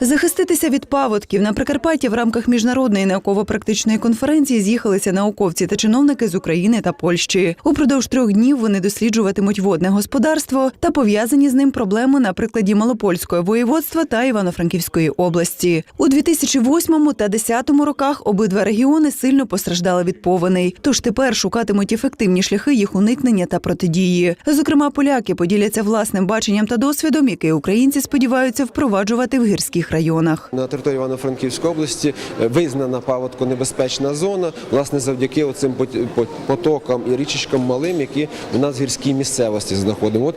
Захиститися від паводків на Прикарпатті в рамках міжнародної науково-практичної конференції з'їхалися науковці та чиновники з України та Польщі. Упродовж трьох днів вони досліджуватимуть водне господарство та пов'язані з ним проблеми на прикладі Малопольського воєводства та Івано-Франківської області. У 2008 та 2010 роках обидва регіони сильно постраждали від повеней. Тож тепер шукатимуть ефективні шляхи їх уникнення та протидії. Зокрема, поляки поділяться власним баченням та досвідом, який українці сподіваються впроваджувати в гірських районах. На території Івано-Франківської області е, визнана паводконебезпечна зона, власне, завдяки оцим пот- пот- потокам і річечкам малим, які в нас в гірській місцевості знаходимо. От,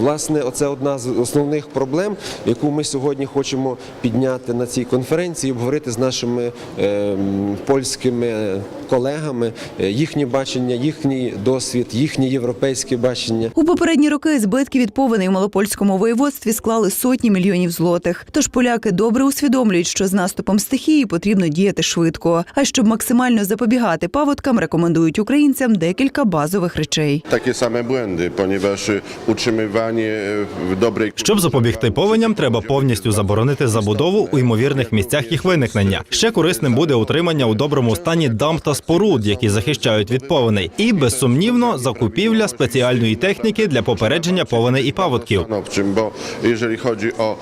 власне, оце одна з основних проблем, яку ми сьогодні хочемо підняти на цій конференції, обговорити з нашими е, польськими колегами е, їхнє бачення, їхній досвід, їхнє європейське бачення. У попередні роки збитки від повеней у Малопольському воєводстві склали сотні мільйонів злотих. Тож поляки добре усвідомлюють, що з наступом стихії потрібно діяти швидко. А щоб максимально запобігати паводкам, рекомендують українцям декілька базових речей. takie same błędy, ponieważ y, utrzymywanie y, w dobrej Щоб запобігти повеням, треба повністю заборонити забудову у ймовірних місцях їх виникнення. Ще корисним буде утримання у доброму стані дамб та споруд, які захищають від повеней, і безсумнівно закупівля спеціальної техніки для попередження повеней і паводків. stanowczym, bo jeżeli chodzi o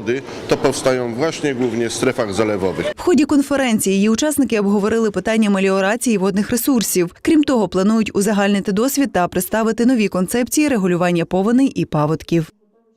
szkody, to powstają właśnie głównie w strefach zalewowych. В ході конференції її учасники обговорили питання меліорації водних ресурсів. Крім того, планують узагальнити досвід та представити нові концепції регулювання повеней і паводків.